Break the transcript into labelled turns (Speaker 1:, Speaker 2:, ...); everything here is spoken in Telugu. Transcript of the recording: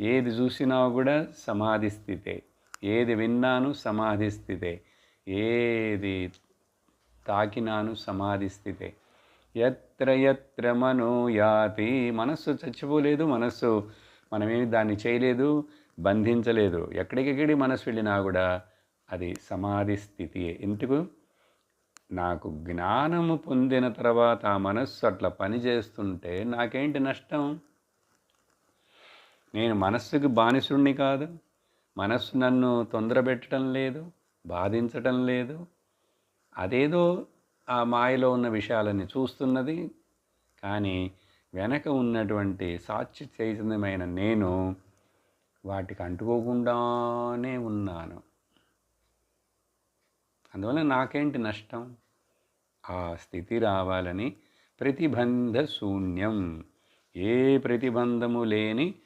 Speaker 1: ఏది చూసినా కూడా సమాధి స్థితే ఏది విన్నాను సమాధి స్థితే ఏది తాకినాను సమాధి స్థితే ఎత్ర ఎత్ర మనో యాతి మనస్సు చచ్చిపోలేదు మనస్సు. మనమేమి దాన్ని చేయలేదు బంధించలేదు. ఎక్కడికెక్కడి మనస్సు వెళ్ళినా కూడా అది సమాధి స్థితి ఎందుకు? నాకు జ్ఞానము పొందిన తర్వాత ఆ మనస్సు అట్లా పనిచేస్తుంటే నాకేంటి నష్టం? నేను మనస్సుకి బానిసుడిని కాదు. మనస్సు నన్ను తొందరపెట్టడం లేదు బాధించటం లేదు. అదేదో ఆ మాయలో ఉన్న విషయాలని చూస్తున్నది. కానీ వెనక ఉన్నటువంటి సాక్షి చైతన్యమైన నేను వాటికి అంటుకోకుండానే ఉన్నాను. అందువల్ల నాకేంటి నష్టం? ఆ స్థితి రావాలని ప్రతిబంధ శూన్యం. ఏ ప్రతిబంధము లేని